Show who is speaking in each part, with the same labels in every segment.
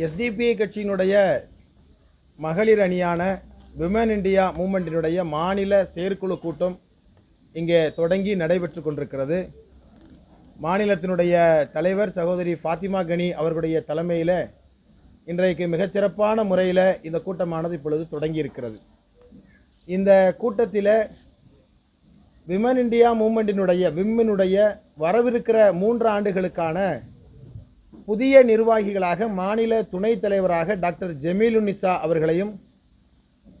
Speaker 1: SDPI கட்சியினுடைய மகளிர் அணியான விமன் இண்டியா மூமெண்ட்டினுடைய மாநில செயற்குழு கூட்டம் இங்கே தொடங்கி நடைபெற்று கொண்டிருக்கிறது. மாநிலத்தினுடைய தலைவர் சகோதரி ஃபாத்திமா கனி அவர்களுடைய தலைமையில் இன்றைக்கு மிகச்சிறப்பான முறையில் இந்த கூட்டமானது இப்பொழுது தொடங்கி இருக்கிறது இந்த கூட்டத்தில் விமன் இண்டியா மூமெண்ட்டினுடைய விம்மினுடைய வரவிருக்கிற மூன்று ஆண்டுகளுக்கான புதிய நிர்வாகிகளாக மாநில துணைத் தலைவராக டாக்டர் ஜமீலுன்னிசா அவர்களையும்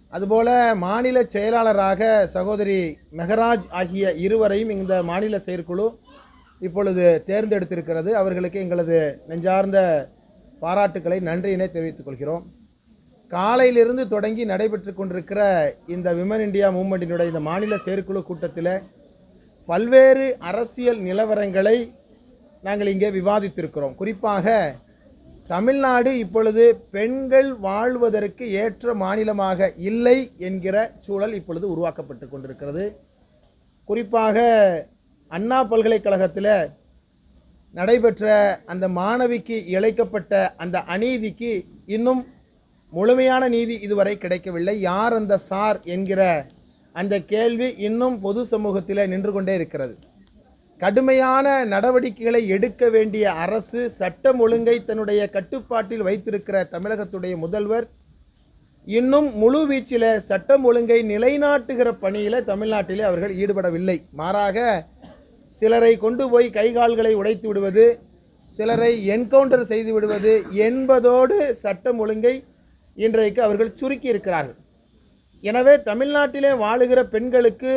Speaker 1: அதுபோல மாநில செயலாளராக சகோதரி மெஹராஜ் ஆகிய இருவரையும் இந்த மாநில செயற்குழு இப்பொழுது தேர்ந்தெடுத்திருக்கிறது. அவர்களுக்கு எங்களது நெஞ்சார்ந்த பாராட்டுக்களை நன்றியினை தெரிவித்துக் கொள்கிறோம். காலையிலிருந்து தொடங்கி நடைபெற்று கொண்டிருக்கிற இந்த விமன் இந்தியா மூமெண்ட்டினுடைய இந்த மாநில செயற்குழு கூட்டத்தில் பல்வேறு அரசியல் நிலவரங்களை நாங்கள் இங்கே விவாதித்திருக்கிறோம். குறிப்பாக தமிழ்நாடு இப்பொழுது பெண்கள் வாழ்வதற்கு ஏற்ற மாநிலமாக இல்லை என்கிற சூழல் இப்பொழுது உருவாக்கப்பட்டு கொண்டிருக்கிறது. குறிப்பாக அண்ணா பல்கலைக்கழகத்தில் நடைபெற்ற அந்த மாணவிக்கு இழைக்கப்பட்ட அந்த அநீதிக்கு இன்னும் முழுமையான நீதி இதுவரை கிடைக்கவில்லை. யார் அந்த சார் என்கிற அந்த கேள்வி இன்னும் பொது சமூகத்தில் நின்று கொண்டே இருக்கிறது. கடுமையான நடவடிக்கைகளை எடுக்க வேண்டிய அரசு சட்டம் ஒழுங்கை தன்னுடைய கட்டுப்பாட்டில் வைத்திருக்கிற தமிழகத்துடைய முதல்வர். இன்னும் முழு வீச்சில் சட்டம் ஒழுங்கை நிலைநாட்டுகிற பணியில் தமிழ்நாட்டிலே அவர்கள் ஈடுபடவில்லை. மாறாக சிலரை கொண்டு போய் கைகால்களை உடைத்து விடுவது சிலரை என்கவுண்டர் செய்து விடுவது என்பதோடு சட்டம் ஒழுங்கை இன்றைக்கு அவர்கள் சுருக்கி இருக்கிறார்கள் எனவே தமிழ்நாட்டிலே வாழுகிற பெண்களுக்கு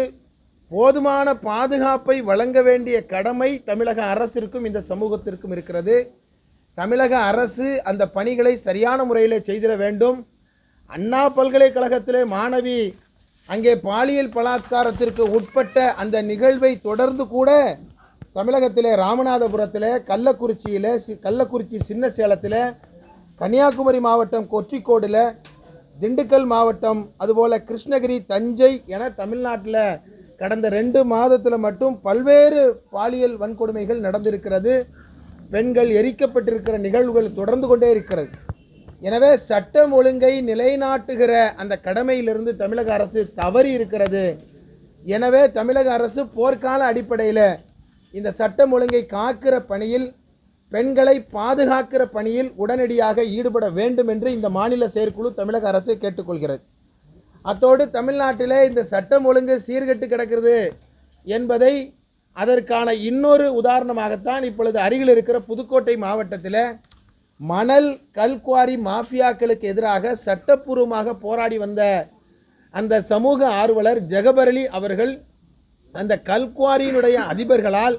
Speaker 1: போதுமான பாதுகாப்பை வழங்க வேண்டிய கடமை தமிழக அரசிற்கும் இந்த சமூகத்திற்கும் இருக்கிறது. தமிழக அரசு அந்த பணிகளை சரியான முறையில் செய்திட வேண்டும். அண்ணா பல்கலைக்கழகத்திலே மாணவி அங்கே பாலியல் பலாத்காரத்திற்கு உட்பட்ட அந்த நிகழ்வை தொடர்ந்து கூட தமிழகத்திலே ராமநாதபுரத்தில் கள்ளக்குறிச்சியில் சி- கள்ளக்குறிச்சி சின்ன சேலத்தில் கன்னியாகுமரி மாவட்டம் கொச்சிக்கோடில் திண்டுக்கல் மாவட்டம் அதுபோல் கிருஷ்ணகிரி தஞ்சை என தமிழ்நாட்டில் கடந்த ரெண்டு மாதத்தில் மட்டும் பல்வேறு பாலியல் வன்கொடுமைகள் நடந்திருக்கிறது. பெண்கள் எரிக்கப்பட்டிருக்கிற நிகழ்வுகள் தொடர்ந்து கொண்டே இருக்கிறது. எனவே சட்டம் ஒழுங்கை நிலைநாட்டுகிற அந்த கடமையிலிருந்து தமிழக அரசு தவறி இருக்கிறது. எனவே தமிழக அரசு போர்க்கால அடிப்படையில் இந்த சட்டம் ஒழுங்கை காக்கிற பணியில் பெண்களை பாதுகாக்கிற பணியில் உடனடியாக ஈடுபட வேண்டும் என்று இந்த மாநில செயற்குழு தமிழக அரசு கேட்டுக்கொள்கிறது. அத்தோடு தமிழ்நாட்டிலே இந்த சட்டம் ஒழுங்கு சீர்கெட்டு கிடக்கிறது என்பதை அதற்கான இன்னொரு உதாரணமாகத்தான் இப்பொழுது அருகில் இருக்கிற புதுக்கோட்டை மாவட்டத்தில் மணல் கல்குவாரி மாஃபியாக்களுக்கு எதிராக சட்டப்பூர்வமாக போராடி வந்த அந்த சமூக ஆர்வலர் ஜெகபரலி அவர்கள் அந்த கல்குவாரியினுடைய அதிபர்களால்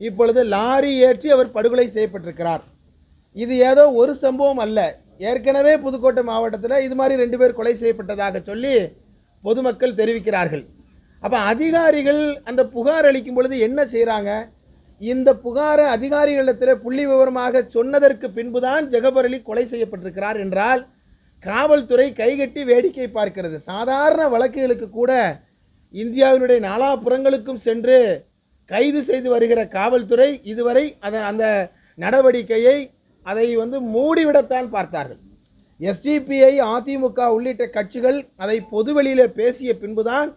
Speaker 1: இப்பொழுது லாரி ஏற்றி அவர் படுகொலை செய்யப்பட்டிருக்கிறார். இது ஏதோ ஒரு சம்பவம் அல்ல. ஏற்கனவே புதுக்கோட்டை மாவட்டத்தில் இது மாதிரி ரெண்டு பேர் கொலை செய்யப்பட்டதாக சொல்லி பொதுமக்கள் தெரிவிக்கிறார்கள். அப்போ அதிகாரிகள் அந்த புகார் அளிக்கும் பொழுது என்ன செய்கிறாங்க இந்த புகாரை அதிகாரிகளிடத்தில் புள்ளி விவரமாக சொன்னதற்கு பின்புதான் ஜெகபரலி கொலை செய்யப்பட்டிருக்கிறார் என்றால் காவல்துறை கைகட்டி வேடிக்கை பார்க்கிறது. சாதாரண வழக்குகளுக்கு கூட இந்தியாவினுடைய நாலாபுறங்களுக்கும் சென்று கைது செய்து வருகிற காவல்துறை இதுவரை அதன் அந்த நடவடிக்கையை அதை வந்து மூடிவிடத்தான் பார்த்தார்கள். எஸ்டிபிஐ அதிமுக உள்ளிட்ட கட்சிகள் அதை பொதுவெளியில் பேசிய பின்புதான்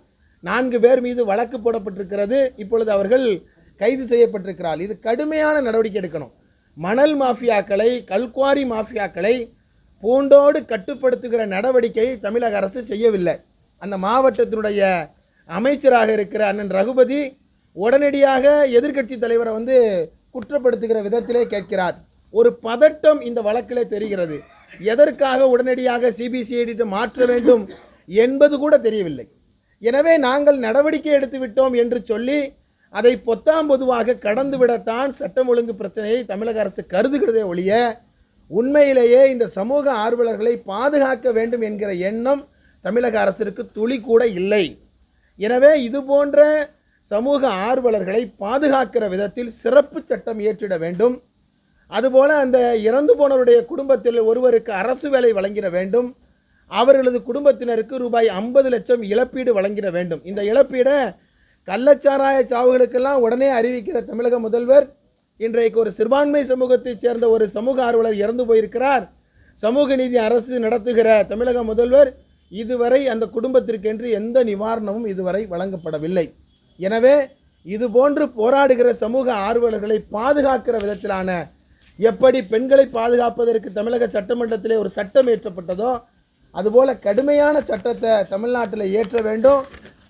Speaker 1: நான்கு பேர் மீது வழக்கு போடப்பட்டிருக்கிறது. இப்பொழுது அவர்கள் கைது செய்யப்பட்டிருக்கிறார். இது கடுமையான நடவடிக்கை எடுக்கணும். மணல் மாஃபியாக்களை கல்குவாரி மாஃபியாக்களை பூண்டோடு கட்டுப்படுத்துகிற நடவடிக்கையை தமிழக அரசு செய்யவில்லை. அந்த மாவட்டத்தினுடைய அமைச்சராக இருக்கிற அண்ணன் ரகுபதி உடனடியாக எதிர்க்கட்சி தலைவரை வந்து குற்றப்படுத்துகிற விதத்திலே கேட்கிறார். ஒரு பதட்டம் இந்த வழக்கில் தெரிகிறது. எதற்காக உடனடியாக சிபிசிஐடி மாற்ற வேண்டும் என்பது கூட தெரியவில்லை. எனவே நாங்கள் நடவடிக்கை எடுத்து விட்டோம் என்று சொல்லி அதை பொத்தாம் பொதுவாக கடந்துவிடத்தான் சட்டம் ஒழுங்கு பிரச்சனையை தமிழக அரசு கருதுகிறதே ஒழிய உண்மையிலேயே இந்த சமூக ஆர்வலர்களை பாதுகாக்க வேண்டும் என்கிற எண்ணம் தமிழக அரசிற்கு துளி கூட இல்லை. எனவே இது போன்ற சமூக ஆர்வலர்களை பாதுகாக்கிற விதத்தில் சிறப்பு சட்டம் இயற்றிட வேண்டும். அதுபோல் அந்த இறந்து போனவருடைய குடும்பத்தில் ஒருவருக்கு அரசு வேலை வழங்கிட வேண்டும். அவர்களது குடும்பத்தினருக்கு ரூபாய் ஐம்பது லட்சம் இழப்பீடு வழங்கிட வேண்டும். இந்த இழப்பீடை கள்ளச்சாராய சாவுகளுக்கெல்லாம் உடனே அறிவிக்கிற தமிழக முதல்வர் இன்றைக்கு ஒரு சிறுபான்மை சமூகத்தைச் சேர்ந்த ஒரு சமூக ஆர்வலர் இறந்து போயிருக்கிறார். சமூக நீதி அரசு நடத்துகிற தமிழக முதல்வர் இதுவரை அந்த குடும்பத்திற்கென்று எந்த நிவாரணமும் இதுவரை வழங்கப்படவில்லை. எனவே இதுபோன்று போராடுகிற சமூக ஆர்வலர்களை பாதுகாக்கிற விதத்திலான எப்படி பெண்களை பாதுகாப்பதற்கு தமிழக சட்டமன்றத்திலே ஒரு சட்டம் இயற்றப்பட்டதோ அதுபோல் கடுமையான சட்டத்தை தமிழ்நாட்டில் இயற்ற வேண்டும்.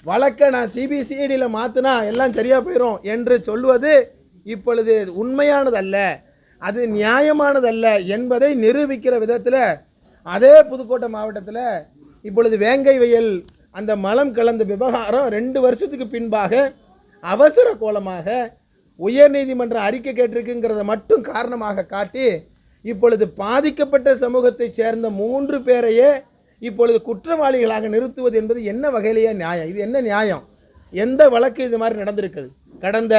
Speaker 1: வழக்கை நான் சிபிசிஐடியில் மாற்றினா எல்லாம் சரியாக போயிடும் என்று சொல்வது இப்பொழுது உண்மையானதல்ல. அது நியாயமானதல்ல என்பதை நிரூபிக்கிற விதத்தில் அதே புதுக்கோட்டை மாவட்டத்தில் இப்பொழுது வேங்கை வயல் அந்த மலம் கலந்த விவகாரம் ரெண்டு வருஷத்துக்கு பின்பாக அவசர கோலமாக உயர்நீதிமன்ற அறிக்கை கேட்டிருக்குங்கிறத மட்டும் காரணமாக காட்டி இப்பொழுது பாதிக்கப்பட்ட சமூகத்தைச் சேர்ந்த மூன்று பேரையே இப்பொழுது குற்றவாளிகளாக நிறுத்துவது என்பது என்ன வகையிலேயே நியாயம்? இது என்ன நியாயம்? எந்த வழக்கு இது மாதிரி நடந்திருக்குது? கடந்த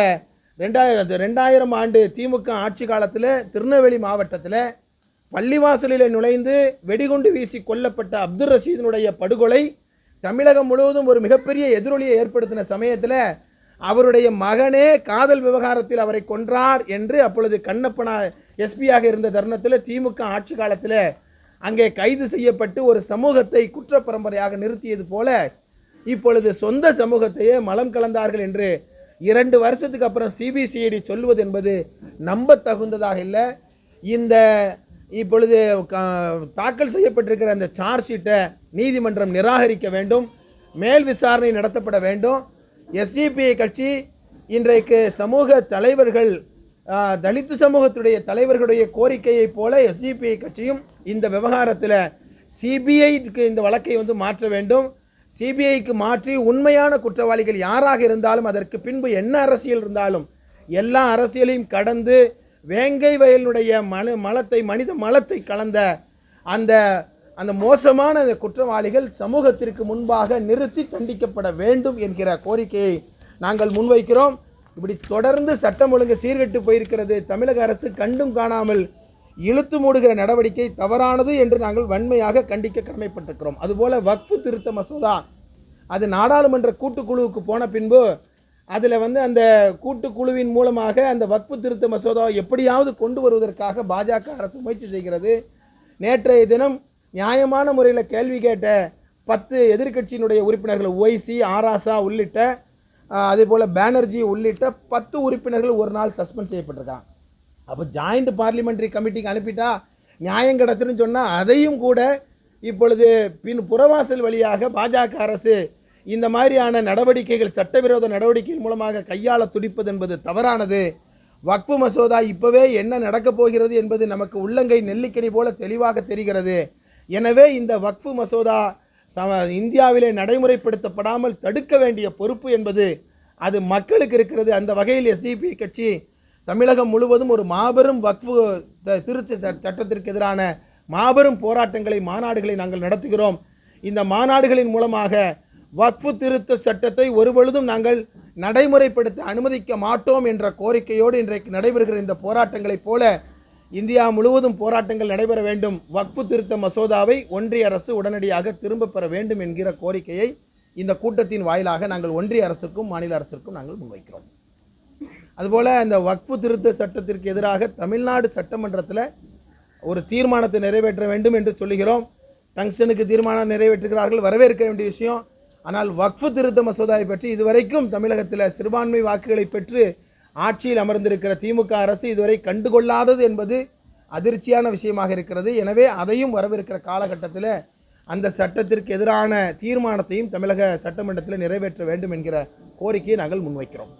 Speaker 1: ரெண்டாயிரம் ரெண்டாயிரம் ஆண்டு திமுக ஆட்சி காலத்தில் திருநெல்வேலி மாவட்டத்தில் பள்ளிவாசலில் நுழைந்து வெடிகுண்டு வீசி கொல்லப்பட்ட அப்துல் ரஷீதினுடைய படுகொலை தமிழகம் முழுவதும் ஒரு மிகப்பெரிய எதிரொலியை ஏற்படுத்தின சமயத்தில் அவருடைய மகனே காதல் விவகாரத்தில் அவரை கொன்றார் என்று அப்பொழுது கண்ணப்பனா எஸ்பியாக இருந்த தருணத்தில் திமுக ஆட்சி காலத்தில் அங்கே கைது செய்யப்பட்டு ஒரு சமூகத்தை குற்ற பரம்பரையாக நிறுத்தியது போல இப்பொழுது சொந்த சமூகத்தையே மலம் கலந்தார்கள் என்று இரண்டு வருஷத்துக்கு அப்புறம் சிபிசிஐடி சொல்வது என்பது நம்ப தகுந்ததாக இல்லை. இந்த இப்பொழுது க- தாக்கல் செய்யப்பட்டிருக்கிற அந்த சார்ஜ் ஷீட்டை நீதிமன்றம் நிராகரிக்க வேண்டும். மேல் விசாரணை நடத்தப்பட வேண்டும். எஸ்டிபி கட்சி இன்றைக்கு சமூக தலைவர்கள் தலித்து சமூகத்துடைய தலைவர்களுடைய கோரிக்கையைப் போல எஸ்டிபிஐ கட்சியும் இந்த விவகாரத்தில் சிபிஐக்கு இந்த வழக்கை வந்து மாற்ற வேண்டும். சிபிஐக்கு மாற்றி உண்மையான குற்றவாளிகள் யாராக இருந்தாலும் அதற்கு பின்பு என்ன அரசியல் இருந்தாலும் எல்லா அரசியலையும் கடந்து வேங்கை வயலினுடைய மல மலத்தை மனித மலத்தை கலந்த அந்த அந்த மோசமான அந்த குற்றவாளிகள் சமூகத்திற்கு முன்பாக நிறுத்தி தண்டிக்கப்பட வேண்டும் என்கிற கோரிக்கையை நாங்கள் முன்வைக்கிறோம். இப்படி தொடர்ந்து சட்டம் ஒழுங்கு சீர்கெட்டு போயிருக்கிறது. தமிழக அரசு கண்டும் காணாமல் இழுத்து மூடுகிற நடவடிக்கை தவறானது என்று நாங்கள் வன்மையாக கண்டிக்க கடமைப்பட்டிருக்கிறோம். அதுபோல் வக்ஃபு திருத்த மசோதா அது நாடாளுமன்ற கூட்டுக்குழுவுக்கு போன பின்பு அதில் வந்து அந்த கூட்டுக்குழுவின் மூலமாக அந்த வக்ஃபு திருத்த மசோதா எப்படியாவது கொண்டு வருவதற்காக பாஜக அரசு முயற்சி செய்கிறது. நேற்றைய தினம் நியாயமான முறையில் கேள்வி கேட்ட பத்து எதிர்க்கட்சியினுடைய உறுப்பினர்கள் ஒய்சி ஆராசா உள்ளிட்ட அதே போல் பேனர்ஜி உள்ளிட்ட பத்து உறுப்பினர்கள் ஒரு நாள் சஸ்பெண்ட் செய்யப்பட்டிருக்காங்க. அப்போ ஜாயிண்ட் பார்லிமெண்ட்ரி கமிட்டிக்கு அனுப்பிட்டா நியாயம் கிடச்சுன்னு சொன்னால் அதையும் கூட இப்பொழுது பின் புறவாசல் வழியாக பாஜக அரசு இந்த மாதிரியான நடவடிக்கைகள் சட்டவிரோத நடவடிக்கைகள் மூலமாக கையாள துடிப்பது என்பது தவறானது. வக்ஃபு மசோதா இப்போவே என்ன நடக்கப் போகிறது என்பது நமக்கு உள்ளங்கை நெல்லிக்கனி போல தெளிவாக தெரிகிறது. எனவே இந்த வக்ஃபு மசோதா தம இந்தியாவிலே நடைமுறைப்படுத்தப்படாமல் தடுக்க வேண்டிய பொறுப்பு என்பது அது மக்களுக்கு இருக்கிறது. அந்த வகையில் எஸ்டிபி கட்சி தமிழகம் முழுவதும் ஒரு மாபெரும் வக்ஃபு த- திருத்த சட்டத்திற்கு எதிரான மாபெரும் போராட்டங்களை மாநாடுகளை நாங்கள் நடத்துகிறோம். இந்த மாநாடுகளின் மூலமாக வக்ஃபு திருத்த சட்டத்தை ஒருபொழுதும் நாங்கள் நடைமுறைப்படுத்த அனுமதிக்க மாட்டோம் என்ற கோரிக்கையோடு இன்றைக்கு நடைபெறுகிற இந்த போராட்டங்களைப் போல இந்தியா முழுவதும் போராட்டங்கள் நடைபெற வேண்டும். வக்ஃபு திருத்த மசோதாவை ஒன்றிய அரசு உடனடியாக திரும்பப் பெற வேண்டும் என்கிற கோரிக்கையை இந்த கூட்டத்தின் வாயிலாக நாங்கள் ஒன்றிய அரசுக்கும் மாநில அரசிற்கும் நாங்கள் முன்வைக்கிறோம். அதுபோல் அந்த வக்ஃபு திருத்த சட்டத்திற்கு எதிராக தமிழ்நாடு சட்டமன்றத்தில் ஒரு தீர்மானத்தை நிறைவேற்ற வேண்டும் என்று சொல்லுகிறோம். டங்ஸ்டனுக்கு தீர்மானம் நிறைவேற்றுகிறார்கள் வரவேற்க வேண்டிய விஷயம். ஆனால் வக்ஃபு திருத்த மசோதாவை பற்றி இதுவரைக்கும் தமிழகத்தில் சிறுபான்மை வாக்குகளை பெற்று ஆட்சியில் அமர்ந்திருக்கிற திமுக அரசு இதுவரை கண்டுகொள்ளாதது என்பது அதிர்ச்சியான விஷயமாக இருக்கிறது. எனவே அதையும் வரவிருக்கிற காலகட்டத்தில் அந்த சட்டத்திற்கு எதிரான தீர்மானத்தையும் தமிழக சட்டமன்றத்தில் நிறைவேற்ற வேண்டும் என்கிற கோரிக்கையை நாங்கள் முன்வைக்கிறோம்.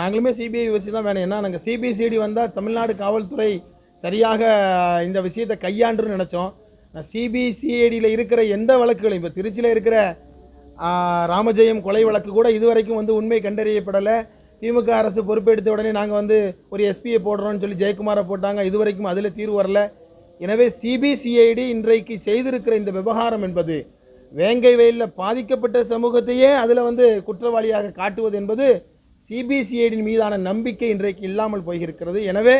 Speaker 1: நாங்களுமே சிபிஐ வச்சு தான் வேணும். ஏன்னா நாங்கள் சிபிசிடி வந்தால் தமிழ்நாடு காவல்துறை சரியாக இந்த விஷயத்தை கையாண்டுன்னு நினச்சோம். நான் சிபிசிஐடியில் இருக்கிற எந்த வழக்குகளையும் இப்போ திருச்சியில் இருக்கிற ராமஜெயம் கொலை வழக்கு கூட இதுவரைக்கும் வந்து உண்மை கண்டறியப்படலை. திமுக அரசு பொறுப்பெடுத்த உடனே நாங்கள் வந்து ஒரு எஸ்பியை போடுறோம்னு சொல்லி ஜெயக்குமாரை போட்டாங்க. இதுவரைக்கும் அதில் தீர்வு வரல. எனவே சிபிசிஐடி இன்றைக்கு செய்திருக்கிற இந்த விவகாரம் என்பது வேங்கை வயலில் பாதிக்கப்பட்ட சமூகத்தையே அதில் வந்து குற்றவாளியாக காட்டுவது என்பது சிபிசிஐடியின் மீதான நம்பிக்கை இன்றைக்கு இல்லாமல் போயிருக்கிறது. எனவே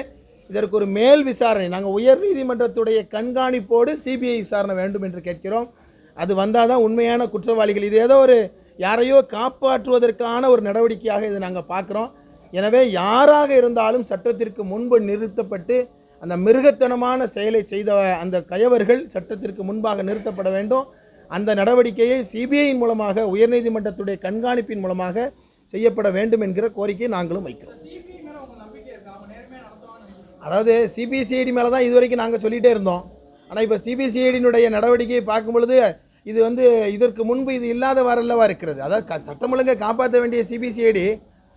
Speaker 1: இதற்கு ஒரு மேல் விசாரணை. நாங்கள் உயர் நீதிமன்றத்துடைய கண்காணிப்போடு சிபிஐ விசாரணை வேண்டும் என்று கேட்கிறோம். அது வந்தால் தான் உண்மையான குற்றவாளிகள். இது ஏதோ ஒரு யாரையோ காப்பாற்றுவதற்கான ஒரு நடவடிக்கையாக இதை நாங்கள் பார்க்குறோம். எனவே யாராக இருந்தாலும் சட்டத்திற்கு முன்பு நிறுத்தப்பட்டு அந்த மிருகத்தனமான செயலை செய்த அந்த கயவர்கள் சட்டத்திற்கு முன்பாக நிறுத்தப்பட வேண்டும். அந்த நடவடிக்கையை சிபிஐயின் மூலமாக உயர்நீதிமன்றத்துடைய கண்காணிப்பின் மூலமாக செய்யப்பட வேண்டும் என்கிற கோரிக்கையை நாங்களும் வைக்கிறோம். அதாவது சிபிசிஐடி மேலே தான் இது வரைக்கும் நாங்கள் சொல்லிகிட்டே இருந்தோம். ஆனால் இப்போ சிபிசிஐடியினுடைய நடவடிக்கையை பார்க்கும் பொழுது இது வந்து இதற்கு முன்பு இது இல்லாத வரல்லவா இருக்கிறது. அதாவது சட்டம் ஒழுங்கை காப்பாற்ற வேண்டிய சிபிசிஐடி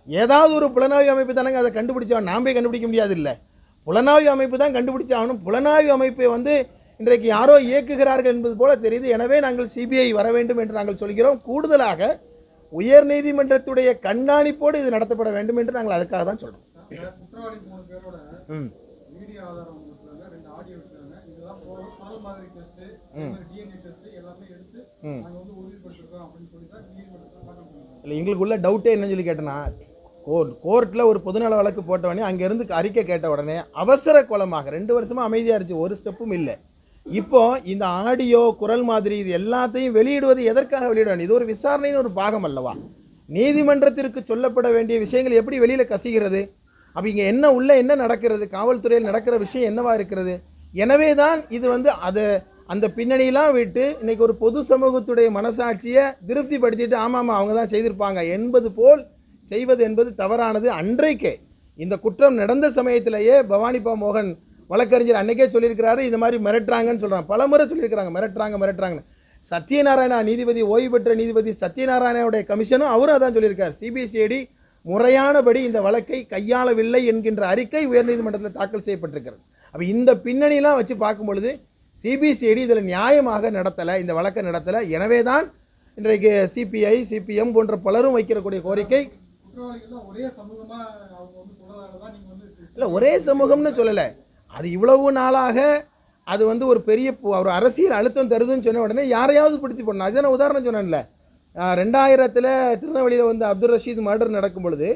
Speaker 1: ஏதாவது ஒரு புலனாய்வு அமைப்பு தானங்க அதை கண்டுபிடிச்சோம் நாம் போய் கண்டுபிடிக்க முடியாது இல்லை புலனாய்வு அமைப்பு தான் கண்டுபிடிச்சாகணும். புலனாய்வு அமைப்பை வந்து இன்றைக்கு யாரோ இயக்குகிறார்கள் என்பது போல தெரியுது. எனவே நாங்கள் சிபிஐ வர வேண்டும் என்று நாங்கள் சொல்கிறோம். கூடுதலாக உயர்நீதிமன்றத்துடைய கண்காணிப்போடு இது நடத்தப்பட வேண்டும் என்று நாங்கள் அதுக்காக தான் சொல்கிறோம் ம்.
Speaker 2: மீடியா ஆதாரம் கொடுக்குறாங்க ரெண்டு ஆடியோ எடுக்கிறாங்க. இதெல்லாம் குரல் குரல் மாதிரி டெஸ்ட் டிஎன்ஏ டெஸ்ட் எல்லாமே எடுத்து நாங்கள் வந்து உறுதிப்படுத்திருக்கோம் அப்படின்னு சொல்லி தான் நீதிமன்றத்தில் தாக்கல் பண்ணுவோம்
Speaker 1: இல்லை எங்களுக்குள்ள டவுட்டே என்னன்னு சொல்லி கேட்டேன்னா கோர்ட் கோர்ட்டில் ஒரு பொதுநல வழக்கு போட்ட உடனே அங்கேருந்து அறிக்கை கேட்ட உடனே அவசர கோலமாக ரெண்டு வருஷமாக அமைதியாக இருந்துச்சு ஒரு ஸ்டெப்பும் இல்லை. இப்போ இந்த ஆடியோ குரல் மாதிரி இது எல்லாத்தையும் வெளியிடுவது எதற்காக வெளியிட இது ஒரு விசாரணையின் ஒரு பாகம் அல்லவா? நீதிமன்றத்திற்கு சொல்லப்பட வேண்டிய விஷயங்கள் எப்படி வெளியில் கசிகிறது? அப்போ இங்கே என்ன உள்ளே என்ன நடக்கிறது? காவல்துறையில் நடக்கிற விஷயம் என்னவா இருக்கிறது? எனவே தான் இது வந்து அதை அந்த பின்னணியெலாம் விட்டு இன்றைக்கி ஒரு பொது சமூகத்துடைய மனசாட்சியை திருப்திப்படுத்திட்டு ஆமாம் அவங்க தான் செய்திருப்பாங்க. என்பது போல் செய்வது என்பது தவறானது அன்றைக்கே. இந்த குற்றம் நடந்த சமயத்திலேயே பவானிபா மோகன் வழக்கறிஞர் அன்னைக்கே சொல்லியிருக்கிறாரு இந்த மாதிரி மிரட்டுறாங்கன்னு சொல்கிறாங்க பல முறை சொல்லியிருக்கிறாங்க மிரட்டுறாங்க மிரட்டுறாங்கன்னு. சத்யநாராயணா நீதிபதி ஓய்வு பெற்ற நீதிபதி சத்யநாராயணனுடைய கமிஷனும் அவரும் அதான் சொல்லியிருக்கார். சிபிசிஐடி முறையானபடி இந்த வழக்கை கையாளவில்லை என்கின்ற அறிக்கை உயர்நீதிமன்றத்தில் தாக்கல் செய்யப்பட்டிருக்கிறது. அப்போ இந்த பின்னணியெலாம் வச்சு பார்க்கும் பொழுது சிபிசிஐடி இதில் நியாயமாக நடத்தலை இந்த வழக்கை நடத்தலை. எனவே தான் இன்றைக்கு சிபிஐ சிபிஎம் போன்ற பலரும் வைக்கிறக்கூடிய கோரிக்கை.
Speaker 2: ஒரே
Speaker 1: இல்லை ஒரே சமூகம்னு சொல்லலை. அது இவ்வளவு நாளாக அது வந்து ஒரு பெரிய ஒரு அரசியல் அழுத்தம் தருதுன்னு சொன்ன உடனே யாரையாவது பிடிச்சி போடணும். அதுதான் உதாரணம் சொன்னேன்ல. ரெண்டாயிரத்தில் திருநெல்வேலியில் வந்து அப்துல் ரஷீத் மர்டர் நடக்கும் பொழுது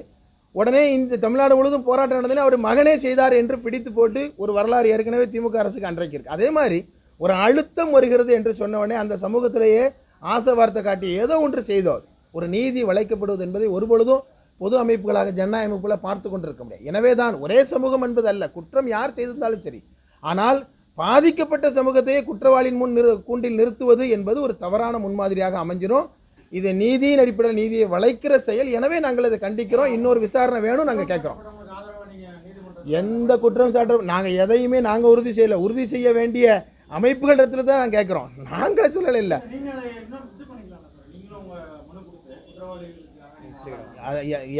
Speaker 1: உடனே இந்த தமிழ்நாடு முழுவதும் போராட்டம் நடந்ததுன்னு அவர் மகனே செய்தார் என்று பிடித்து போட்டு ஒரு வரலாறு ஏற்கனவே திமுக அரசுக்கு அன்றைக்கு இருக்கு. அதே மாதிரி ஒரு அழுத்தம் வருகிறது என்று சொன்னவொடனே அந்த சமூகத்திலேயே ஆசை வார்த்தை காட்டி ஏதோ ஒன்று செய்தோம் ஒரு நீதி வளைக்கப்படுவது என்பதை ஒருபொழுதும் பொது அமைப்புகளாக ஜனநாயக அமைப்புகளை பார்த்து கொண்டிருக்க முடியாது. எனவே தான் ஒரே சமூகம் என்பது அல்ல குற்றம் யார் செய்திருந்தாலும் சரி. ஆனால் பாதிக்கப்பட்ட சமூகத்தையே குற்றவாளியின் முன் நிறு கூண்டில் நிறுத்துவது என்பது ஒரு தவறான முன்மாதிரியாக அமைஞ்சிரும். இது நீதியின் அடிப்படையில் நீதியை வளைக்கிற செயல். எனவே நாங்கள் இதை கண்டிக்கிறோம். இன்னொரு விசாரணை வேணும் நாங்கள் கேட்குறோம். எந்த குற்றம் சாட்டும் நாங்கள் எதையுமே நாங்கள் உறுதி செய்யலை. உறுதி செய்ய வேண்டிய அமைப்புகள் இடத்துல தான் நாங்கள் கேட்குறோம். நாங்கள் சொல்லலை இல்லை.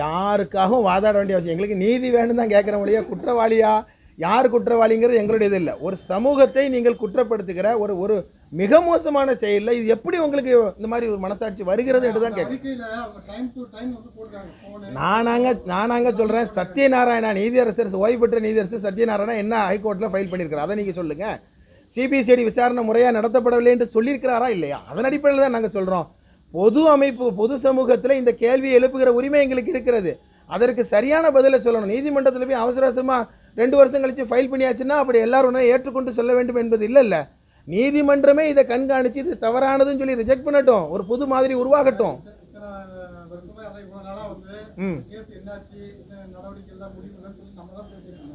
Speaker 1: யாருக்காகவும் வாதாட வேண்டிய அவசியம். எங்களுக்கு நீதி வேணும் தான் கேட்குற மொழியா குற்றவாளியா? யார் குற்றவாளிங்கிறது எங்களுடைய இது இல்லை. ஒரு சமூகத்தை நீங்கள் குற்றப்படுத்துகிற ஒரு ஒரு மிக மோசமான செயலில் இது எப்படி உங்களுக்கு இந்த மாதிரி ஒரு மனசாட்சி வருகிறது என்று தான் கேட்குறேன். நானாங்க நானாங்க சொல்கிறேன் சத்யநாராயணா நீதியரசர் ஓய்வு பெற்ற நீதியரசர் சத்யநாராயணா என்ன ஹைகோர்ட்டில் ஃபைல் பண்ணியிருக்காரு அதை நீங்கள் சொல்லுங்கள் சிபிசிஐடி விசாரணை முறையாக நடத்தப்படவில்லை என்று சொல்லியிருக்கிறாரா இல்லையா? அதன் அடிப்படையில் தான் நாங்கள் சொல்கிறோம் பொது அமைப்பு பொது சமூகத்தில் இந்த கேள்வியை எழுப்புகிற உரிமை எங்களுக்கு இருக்கிறது. அதற்கு சரியான பதிலை சொல்லணும். நீதிமன்றத்தில் போய் அவசர அவசரமாக ரெண்டு வருஷம் கழித்து ஃபைல் பண்ணியாச்சுன்னா அப்படி எல்லாரும் ஏற்றுக்கொண்டு சொல்ல வேண்டும் என்பது இல்லைல்ல. நீதிமன்றமே இதை கண்காணித்து இது தவறானதுன்னு சொல்லி ரிஜெக்ட் பண்ணட்டும். ஒரு புது மாதிரி உருவாகட்டும். ம்.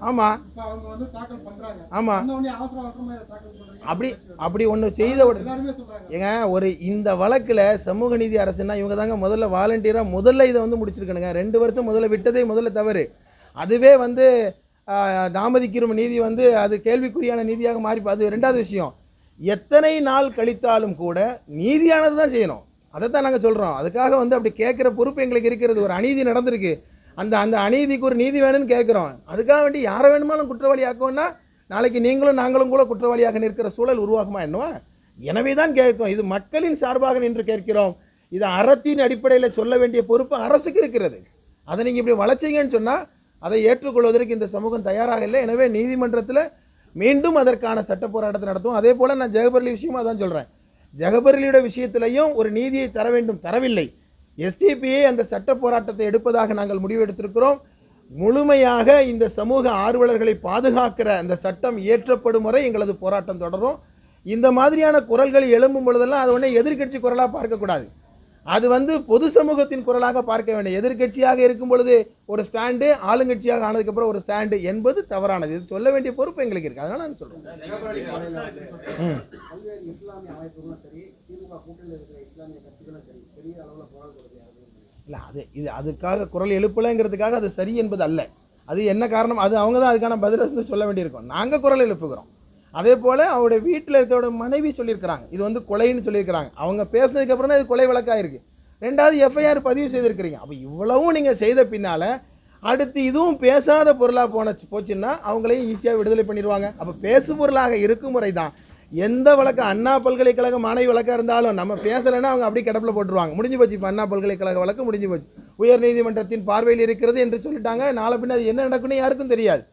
Speaker 1: ஆமாம் ஆமாம் அப்படி அப்படி ஒன்று செய்த உடனே ஏங்க ஒரு இந்த வழக்கில் சமூக நீதி அரசுன்னா இவங்க தாங்க முதல்ல வாலண்டியராக முதல்ல இதை வந்து முடிச்சிருக்கணுங்க. ரெண்டு வருஷம் முதல்ல விட்டதே முதல்ல தவறு. அதுவே வந்து தாமதிக்கிற நீதி வந்து அது கேள்விக்குறியான நீதியாக மாறி அது ரெண்டாவது விஷயம். எத்தனை நாள் கழித்தாலும் கூட நீதியானது தான் செய்யணும். அதை தான் நாங்கள் சொல்கிறோம் அதுக்காக வந்து அப்படி கேட்குற பொறுப்பு எங்களுக்கு இருக்கிறது. ஒரு அநீதி நடந்திருக்கு. அந்த அந்த அநீதிக்கு ஒரு நீதி வேணும்னு கேட்குறோம். அதுக்காக வேண்டி யாரை வேணுமாலும் குற்றவாளி ஆக்கணும்னா நாளைக்கு நீங்களும் நாங்களும் கூட குற்றவாளியாக நிற்கிற சூழல் உருவாகுமா என்னவா? எனவே தான் கேட்கும் இது மக்களின் சார்பாக நின்று கேட்கிறோம். இது அறத்தின் அடிப்படையில் சொல்ல வேண்டிய பொறுப்பு அரசுக்கு இருக்கிறது. அதை நீங்கள் இப்படி வளர்ச்சிங்கன்னு சொன்னால் அதை ஏற்றுக்கொள்வதற்கு இந்த சமூகம் தயாராக இல்லை. எனவே நீதிமன்றத்தில் மீண்டும் அதற்கான சட்ட போராட்டத்தை நடத்துவோம். அதே போல் நான் ஜெகபர்லி விஷயமாக தான் சொல்கிறேன் ஜெகபர்லியோட விஷயத்திலையும் ஒரு நீதியை தர வேண்டும் தரவில்லை. எஸ்டிபிஐ அந்த சட்ட போராட்டத்தை எடுப்பதாக நாங்கள் முடிவெடுத்திருக்கிறோம் முழுமையாக இந்த சமூக ஆர்வலர்களை பாதுகாக்கிற அந்த சட்டம் இயற்றப்படும் வரை எங்களது போராட்டம் தொடரும். இந்த மாதிரியான குரல்கள் எழும்பும் பொழுதெல்லாம் அது ஒன்றே எதிர்க்கட்சி குரலாக பார்க்கக்கூடாது. அது வந்து பொது சமூகத்தின் குரலாக பார்க்க வேண்டிய எதிர்க்கட்சியாக இருக்கும் பொழுது ஒரு ஸ்டாண்டு ஆளுங்கட்சியாக ஆனதுக்கப்புறம் ஒரு ஸ்டாண்டு என்பது தவறானது. இது சொல்ல வேண்டிய பொறுப்பு எங்களுக்கு இருக்குது அதனால் நான் சொல்கிறேன்
Speaker 3: இஸ்லாமிய சரி திமுக கூட்டணியில் இருக்கிற இஸ்லாமிய கட்சிகளும் சரி பெரிய அளவில்
Speaker 1: இல்லை அது இது அதுக்காக குரல் எழுப்பலைங்கிறதுக்காக அது சரி என்பது அல்ல. அது என்ன காரணம்? அது அவங்க தான் அதுக்கான பதில் வந்து சொல்ல வேண்டியிருக்கும். நாங்கள் குரல் எழுப்புகிறோம். அதே போல் அவருடைய வீட்டில் இருக்கிறோட மனைவி சொல்லியிருக்கிறாங்க. இது வந்து கொலைன்னு சொல்லியிருக்கிறாங்க. அவங்க பேசினதுக்கப்புறம் தான் இது கொலை வழக்காயிருக்கு. ரெண்டாவது எஃப்ஐஆர் பதிவு செய்திருக்கிறீங்க. அப்போ இவ்வளவும் நீங்கள் செய்த பின்னால் அடுத்து இதுவும் பேசாத பொருளாக போன போச்சுன்னா அவங்களையும் ஈஸியாக விடுதலை பண்ணிடுவாங்க. அப்போ பேசு பொருளாக இருக்கும் முறை தான். எந்த வழக்கு அண்ணா பல்கலைக்கழக மாணவி வழக்காக இருந்தாலும் நம்ம பேசலைன்னா அவங்க அப்படியே கிடப்பில் போட்டுருவாங்க. முடிஞ்சு போச்சு. இப்போ அண்ணா பல்கலைக்கழக வழக்கு முடிஞ்சு போச்சு. உயர்நீதிமன்றத்தின் பார்வையில் இருக்கிறது என்று சொல்லிட்டாங்க. நாளை பின்ன அது என்ன நடக்குன்னு யாருக்கும் தெரியாது.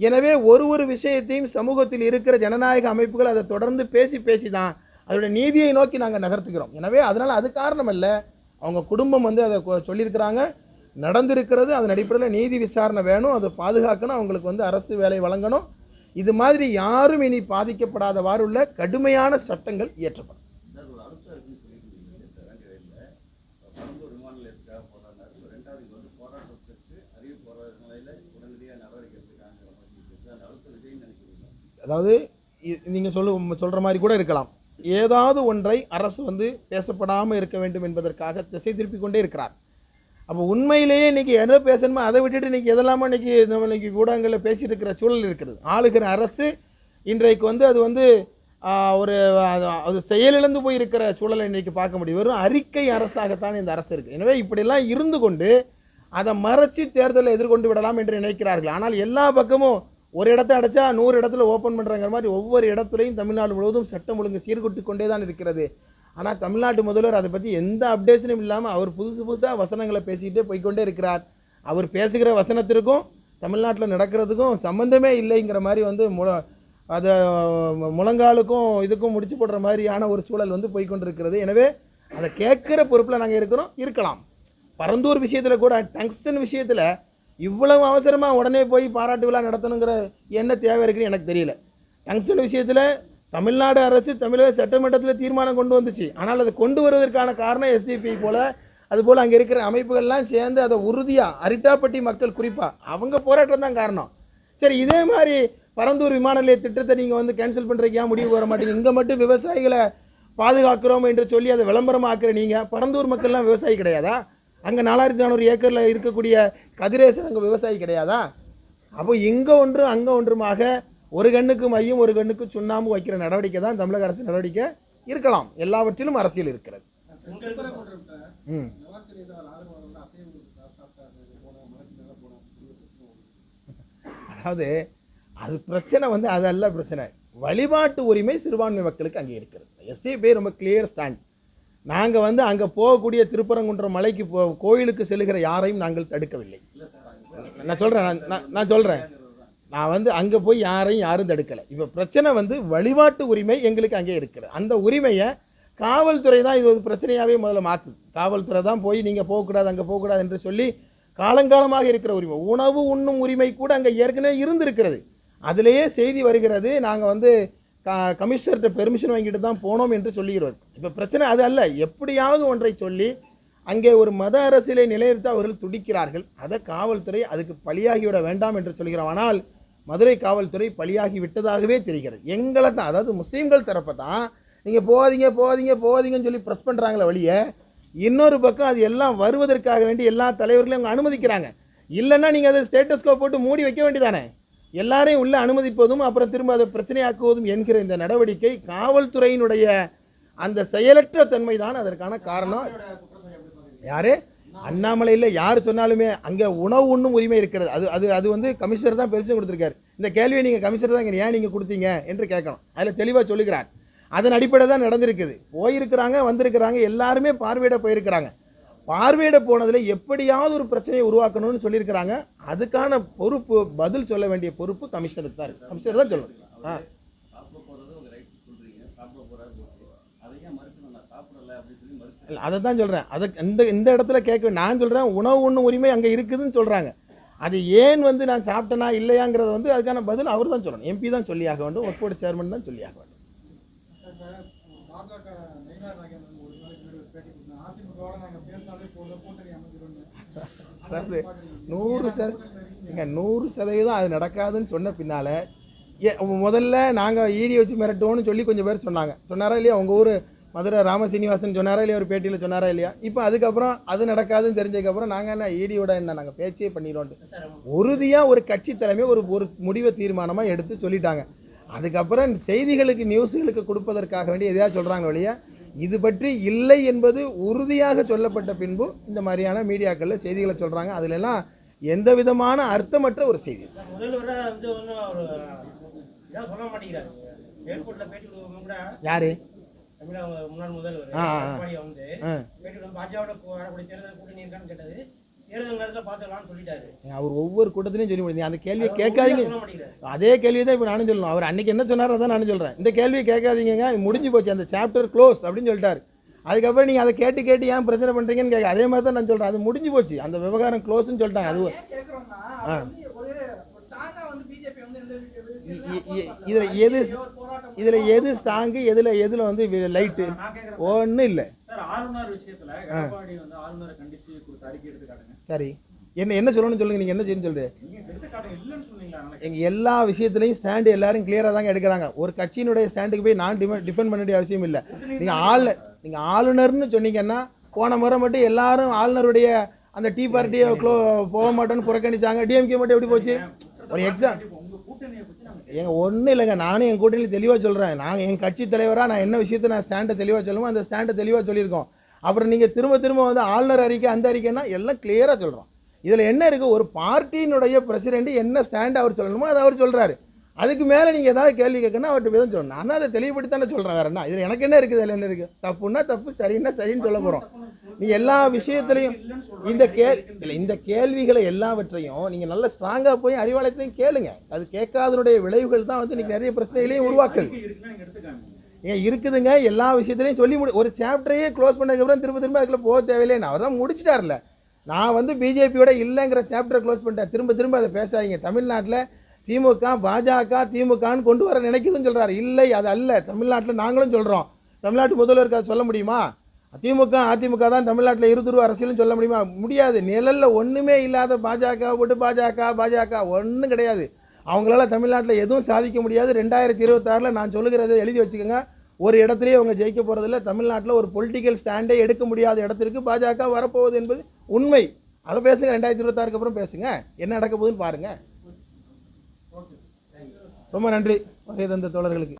Speaker 1: எனவே ஒரு ஒரு விஷயத்தையும் சமூகத்தில் இருக்கிற ஜனநாயக அமைப்புகள் அதை தொடர்ந்து பேசி பேசி தான் அதோட நீதியை நோக்கி நாங்கள் நகர்த்துக்கிறோம் எனவே அதனால் அது காரணம் இல்லை. அவங்க குடும்பம் வந்து அதை கொ- சொல்லியிருக்கிறாங்க. நடந்திருக்கிறது அதன் அடிப்படையில் நீதி விசாரணை வேணும். அதை பாதுகாக்கணும். அவங்களுக்கு வந்து அரசு வேலை வழங்கணும். இது மாதிரி யாரும் இனி பாதிக்கப்படாதவாறு உள்ள கடுமையான சட்டங்கள் இயற்றப்படும்
Speaker 4: சார் ஒரு அழுத்தம் இருக்குன்னு சொல்லியிருந்தீங்க சார் வேண்டிய வயலில் பரந்தூர் விமான நிலையத்துக்காக போராடினார் இப்போ ரெண்டாவது இது வந்து போராட்டத்திற்கு அறிவு போகிற நிலையில் உடனடியாக நடவடிக்கை எடுத்துக்காங்கிற மாதிரி இருக்குது அந்த அழுத்தம் விஜய்னு நினைக்கிறீங்க
Speaker 1: அதாவது நீங்கள் சொல்லு சொல்கிற மாதிரி கூட இருக்கலாம். ஏதாவது ஒன்றை அரசு வந்து பேசப்படாமல் இருக்க வேண்டும் என்பதற்காக திசை திருப்பி கொண்டே இருக்கிறார். அப்போ உண்மையிலேயே இன்றைக்கி எதை பேசணுமோ அதை விட்டுட்டு இன்றைக்கி எதெல்லாமோ இன்றைக்கி நம்ம இன்றைக்கி ஊடகங்களில் பேசிட்டு இருக்கிற சூழல் இருக்கிறது. ஆளுகிற அரசு இன்றைக்கு வந்து அது வந்து ஒரு அது- செயலிழந்து போய் இருக்கிற சூழலை இன்றைக்கி பார்க்க முடியும். வெறும் அறிக்கை அரசாகத்தான் இந்த அரசு இருக்குது எனவே இப்படிலாம் இருந்து கொண்டு அதை மறைச்சி தேர்தலை எதிர்கொண்டு விடலாம் என்று நினைக்கிறார்கள். ஆனால் எல்லா பக்கமும் ஒரு இடத்த அடைச்சா நூறு இடத்துல ஓப்பன் பண்ணுறங்கிற மாதிரி ஒவ்வொரு இடத்துலையும் தமிழ்நாடு முழுவதும் சட்டம் ஒழுங்கு சீர்குட்டு கொண்டே தான் இருக்கிறது. ஆனால் தமிழ்நாட்டு முதல்வர் அதை பற்றி எந்த அப்டேஷனும் இல்லாமல் அவர் புதுசு புதுசாக வசனங்களை பேசிக்கிட்டே போய்க்கொண்டே இருக்கிறார். அவர் பேசுகிற வசனத்திற்கும் தமிழ்நாட்டில் நடக்கிறதுக்கும் சம்மந்தமே இல்லைங்கிற மாதிரி வந்து முழ அதை முழங்காலுக்கும் இதுக்கும் முடிச்சு போடுற மாதிரியான ஒரு சூழல் வந்து போய்கொண்டிருக்கிறது எனவே அதை கேட்குற பொறுப்பில் நாங்கள் இருக்கிறோம் இருக்கலாம். பரந்தூர் விஷயத்தில் கூட டங்ஸ்டன் விஷயத்தில் இவ்வளவு அவசரமாக உடனே போய் பாராட்டு விழா நடத்தணுங்கிற என்ன தேவை இருக்குன்னு எனக்கு தெரியல. யங்ஸ்டர் விஷயத்தில் தமிழ்நாடு அரசு தமிழக சட்டமன்றத்தில் தீர்மானம் கொண்டு வந்துச்சு. ஆனால் அதை கொண்டு வருவதற்கான காரணம் எஸ்டிபி போல் அதுபோல் அங்கே இருக்கிற அமைப்புகள்லாம் சேர்ந்து அதை உறுதியாக அரிட்டாப்பட்டி மக்கள் குறிப்பாக அவங்க போராட்டம் தான் காரணம். சரி இதே மாதிரி பரந்தூர் விமான நிலைய திட்டத்தை நீங்கள் வந்து கேன்சல் பண்ணுறதுக்கு ஏன் முடிவு வர மாட்டீங்க? இங்கே மட்டும் விவசாயிகளை பாதுகாக்கிறோம் என்று சொல்லி அதை விளம்பரமாக்குற நீங்கள் பரந்தூர் மக்கள்லாம் விவசாயி கிடையாதா? அங்கே நாலாயிரத்தி நானூறு ஏக்கரில் இருக்கக்கூடிய கதிரேசன் அங்கே விவசாயி கிடையாதா? அப்போ இங்கே ஒன்றும் அங்கே ஒன்றுமாக ஒரு கண்ணுக்கு மையம் ஒரு கண்ணுக்கு சுண்ணாம்பு வைக்கிற நடவடிக்கை தான் தமிழக அரசு நடவடிக்கை இருக்கலாம். எல்லாவற்றிலும் அரசியல் இருக்கிறது. ம். அதாவது அது பிரச்சனை வந்து அதல்ல பிரச்சனை. வழிபாட்டு உரிமை சிறுபான்மை மக்களுக்கு அங்கே இருக்கிறது. எஸ்டிபி ரொம்ப கிளியர் ஸ்டாண்ட் நாங்கள் வந்து அங்கே போகக்கூடிய திருப்பரங்குன்றம் மலைக்கு போ கோயிலுக்கு செல்லுகிற யாரையும் நாங்கள் தடுக்கவில்லை. நான் சொல்கிறேன் நான் நான் சொல்கிறேன் நான் வந்து அங்கே போய் யாரையும் யாரும் தடுக்கலை. இப்போ பிரச்சனை வந்து வழிபாட்டு உரிமை எங்களுக்கு அங்கே இருக்கிறது. அந்த உரிமையை காவல்துறை தான் இது ஒரு பிரச்சனையாகவே முதல்ல மாற்றுது காவல்துறை தான் போய் நீங்கள் போகக்கூடாது அங்கே போகக்கூடாது என்று சொல்லி காலங்காலமாக இருக்கிற உரிமை. உணவு உண்ணும் உரிமை கூட அங்கே ஏற்கனவே இருந்திருக்கிறது. அதிலேயே செய்தி வருகிறது. நாங்கள் வந்து கமிஷனர்கிட்ட பெர்மிஷன் வாங்கிட்டு தான் போனோம் என்று சொல்லுகிறோம் இப்போ பிரச்சனை அது அல்ல. எப்படியாவது ஒன்றை சொல்லி அங்கே ஒரு மத அரசியலை நிலைநிறுத்த அவர்கள் துடிக்கிறார்கள். அதை காவல்துறை அதுக்கு பலியாகிவிட வேண்டாம் என்று சொல்கிறோம் ஆனால் மதுரை காவல்துறை பலியாகி விட்டதாகவே தெரிகிறது. எங்களை தான் அதாவது முஸ்லீம்கள் தரப்பை தான் நீங்கள் போகாதீங்க போகாதீங்க போகாதீங்கன்னு சொல்லி ப்ரெஸ் பண்ணுறாங்களே வழியே இன்னொரு பக்கம் அது எல்லாம் வருவதற்காக வேண்டி எல்லா தலைவர்களையும் அவங்க அனுமதிக்கிறாங்க. இல்லைன்னா நீங்கள் அதை ஸ்டேட்டஸ்கோ போட்டு மூடி வைக்க வேண்டியதானே? எல்லாரையும் உள்ளே அனுமதிப்பதும் அப்புறம் திரும்ப அதை பிரச்சனையாக்குவதும் என்கிற இந்த நடவடிக்கை காவல்துறையினுடைய அந்த செயலற்ற தன்மை தான் அதற்கான காரணம். யாரு? அண்ணாமலையில் யார் சொன்னாலுமே அங்கே உணவு உண்ணும் உரிமை இருக்கிறது. அது அது அது வந்து கமிஷனர் தான் பெருசும் கொடுத்துருக்காரு. இந்த கேள்வியை நீங்கள் கமிஷனர் தான் ஏன் நீங்கள் கொடுத்தீங்க என்று கேட்கணும். அதில் தெளிவாக சொல்லுகிறார். அதன் அடிப்படை தான் நடந்திருக்குது. போயிருக்கிறாங்க வந்திருக்கிறாங்க எல்லாருமே பார்வையிட போயிருக்கிறாங்க. பார்வையிட போனதில் எப்படியாவது ஒரு பிரச்சனையை உருவாக்கணும்னு சொல்லியிருக்கிறாங்க. அதுக்கான பொறுப்பு பதில் சொல்ல வேண்டிய பொறுப்பு கமிஷனருக்கு தான் இருக்குது கமிஷனர் தான் சொல்லணும். ஆ. இல்லை அதை தான் சொல்கிறேன் அதை இந்த இந்த இடத்துல கேட்க நான் சொல்கிறேன் உணவு ஒன்று உரிமை அங்கே இருக்குதுன்னு சொல்கிறாங்க அது ஏன் வந்து நான் சாப்பிட்டேனா இல்லையாங்கிறத வந்து அதுக்கான பதில் அவர் தான் சொல்லணும் எம்பி தான் சொல்லியாக வேண்டும் ஒர்க் போர்டு சேர்மன் தான் சொல்லியாக வேண்டும்
Speaker 2: பாஜக நயினார் நாகேந்திரன் ஒரு நாளைக்கு முன்னாடி ஒரு பேட்டி கொடுத்தாங்க அதிமுக வாட நாங்க பேசினாலே போதும் கூட்டணி அமைஞ்சிடும்
Speaker 1: அதாவது நூறு சத ஏங்க நூறு சதவீதம் அது நடக்காதுன்னு சொன்ன பின்னால் ஏ முதல்ல நாங்கள் ஈடி வச்சு மிரட்டுவோம்னு சொல்லி கொஞ்சம் பேர் சொன்னாங்க. சொன்னாரா இல்லையா? உங்கள் ஊர் மதுரை ராமசீனிவாசன் சொன்னாரா இல்லையா? ஒரு பேட்டியில் சொன்னாரா இல்லையா? இப்போ அதுக்கப்புறம் அது நடக்காதுன்னு தெரிஞ்சதுக்கப்புறம் நாங்கள் என்ன ஈடியோட என்ன நாங்கள் பேச்சே பண்ணிடுவோன்ட்டு உறுதியாக ஒரு கட்சி தலைமை ஒரு ஒரு முடிவை தீர்மானமாக எடுத்து சொல்லிட்டாங்க. அதுக்கப்புறம் செய்திகளுக்கு நியூஸுகளுக்கு கொடுப்பதற்காக வேண்டி எதையாவது சொல்கிறாங்க வழியா இது பற்றி இல்லை என்பது உறுதியாக சொல்லப்பட்ட பின்பு இந்த மாதிரியான மீடியாக்களில் செய்திகளை சொல்கிறாங்க அதிலெல்லாம் எந்த விதமான அர்த்தமற்ற ஒரு செய்தி யாரு?
Speaker 5: முன்னாள் முதல்வர் வந்து பாஜகவோட வரக்கூடிய தேர்தல் கூட்டணி இருக்கான்னு கேட்டது.
Speaker 1: அவர் ஒவ்வொரு கூட்டத்திலையும் சொல்லி முடியும் அந்த கேள்வியை கேட்காதீங்க. அதே கேள்வி தான் இப்போ நானும் சொல்லணும். அவர் அன்னைக்கு என்ன சொன்னாரோ அதான் நானும் சொல்கிறேன் இந்த கேள்வியை கேட்காதீங்க முடிஞ்சு போச்சு. அந்த சாப்டர் க்ளோஸ் அப்படின்னு சொல்லிட்டாரு. அதுக்கப்புறம் நீங்கள் அதை கேட்டு கேட்டு ஏன் பிரச்சனை பண்ணுறீங்கன்னு கேட்க அதே மாதிரி தான் நான் சொல்கிறேன் அது முடிஞ்சு போச்சு. அந்த விவகாரம் க்ளோஸ்னு சொல்லிட்டாங்க. அது இ- இதில் எது இதில் எது ஸ்ட்ராங்கு எதில் எதில் வந்து லைட்டு ஒன்றும் இல்லை.
Speaker 6: சரி.
Speaker 1: என்ன என்ன சொல்லணும்னு சொல்லுங்கள் நீங்கள் என்ன செய்யணும்னு சொல்லுது எங்கள் எல்லா விஷயத்துலையும் ஸ்டாண்டு எல்லாரும் கிளியராக தாங்க எடுக்கிறாங்க. ஒரு கட்சியினுடைய ஸ்டாண்டுக்கு போய் நான் டிஃபெண்ட் டிஃபெண்ட் பண்ண வேண்டிய அவசியம் இல்லை. நீங்கள் ஆளு நீங்கள் ஆளுநர்னு சொன்னீங்கன்னா போன முறை மட்டும் எல்லாரும் ஆளுநருடைய அந்த டீ பார்ட்டியை க்ளோ போக மாட்டோன்னு புறக்கணிச்சாங்க. டிஎம்கே மட்டும் எப்படி போச்சு? ஒரு எக்ஸாம் எங்க ஒன்றும் இல்லைங்க. நானும் என் கூட்டணியில் தெளிவாக சொல்கிறேன் நாங்கள் என் கட்சி தலைவராக நான் என்ன விஷயத்தை நான் ஸ்டாண்டை தெளிவாக சொல்லுமோ அந்த ஸ்டாண்டை தெளிவாக சொல்லியிருக்கோம். அப்புறம் நீங்கள் திரும்ப திரும்ப வந்து ஆளுநர் அறிக்கை அந்த அறிக்கைன்னா எல்லாம் கிளியராக சொல்கிறோம் இதில் என்ன இருக்குது ஒரு பார்ட்டியினுடைய பிரசிடெண்ட் என்ன ஸ்டாண்ட் அவர் சொல்லணுமோ அதை அவர் சொல்கிறாரு அதுக்கு மேலே நீங்கள் ஏதாவது கேள்வி கேட்கணும் அவர்கிட்ட விதம் சொல்லணும். நான் அதை தெளிவுபடி தானே சொல்கிறேன் வேறு என்ன? இதில் எனக்கு என்ன இருக்குது அதில் என்ன இருக்குது தப்புன்னா தப்பு சரின்னா சரின்னு சொல்ல போகிறோம் நீ எல்லா விஷயத்துலையும் இந்த கே இல்லை இந்த கேள்விகளை எல்லாவற்றையும் நீங்கள் நல்ல ஸ்ட்ராங்காக போய் அறிவாலயத்துலையும் கேளுங்க. அது கேட்காதனுடைய விளைவுகள் தான் வந்து இன்றைக்கி நிறைய பிரச்சனைகளையும் உருவாக்குது. ஏன் இருக்குதுங்க. எல்லா விஷயத்துலையும் சொல்லி முடி ஒரு சாப்டரையே க்ளோஸ் பண்ணதுக்கப்புறம் திரும்ப திரும்ப அதுக்குள்ள போக தேவையில்லைன்னு. அவர் தான் முடிச்சிட்டார்ல. நான் வந்து பிஜேபியோட இல்லைங்கிற சாப்டரை க்ளோஸ் பண்ணிட்டேன். திரும்ப திரும்ப அதை பேசாதீங்க. தமிழ்நாட்டில் திமுக பாஜக திமுகன்னு கொண்டு வர நினைக்குதுன்னு சொல்கிறாரு இல்லை அது அல்ல. தமிழ்நாட்டில் நாங்களும் சொல்கிறோம் தமிழ்நாட்டு முதல்வருக்கு அது சொல்ல முடியுமா? திமுக அதிமுக தான் தமிழ்நாட்டில் இருதுருவ அரசியல்னு சொல்ல முடியுமா? முடியாது. நிழலில் ஒன்றுமே இல்லாத பாஜக போட்டு பாஜக பாஜக. ஒன்றும் கிடையாது. அவங்களால தமிழ்நாட்டில் எதுவும் சாதிக்க முடியாது. ரெண்டாயிரத்தி இருபத்தாறில் நான் சொல்லுகிறத எழுதி வச்சுக்கோங்க. ஒரு இடத்துலையும் அவங்க ஜெயிக்க போகிறதில்ல தமிழ்நாட்டில் ஒரு பொலிட்டிக்கல் ஸ்டாண்டே எடுக்க முடியாத இடத்திற்கு பாஜக வரப்போகுது என்பது உண்மை. அதை பேசுங்க. ரெண்டாயிரத்தி இருபத்தாறுக்கு அப்புறம் பேசுங்க. என்ன நடக்க போகுதுன்னு பாருங்கள் ரொம்ப நன்றி. வகை தந்த தோழர்களுக்கு.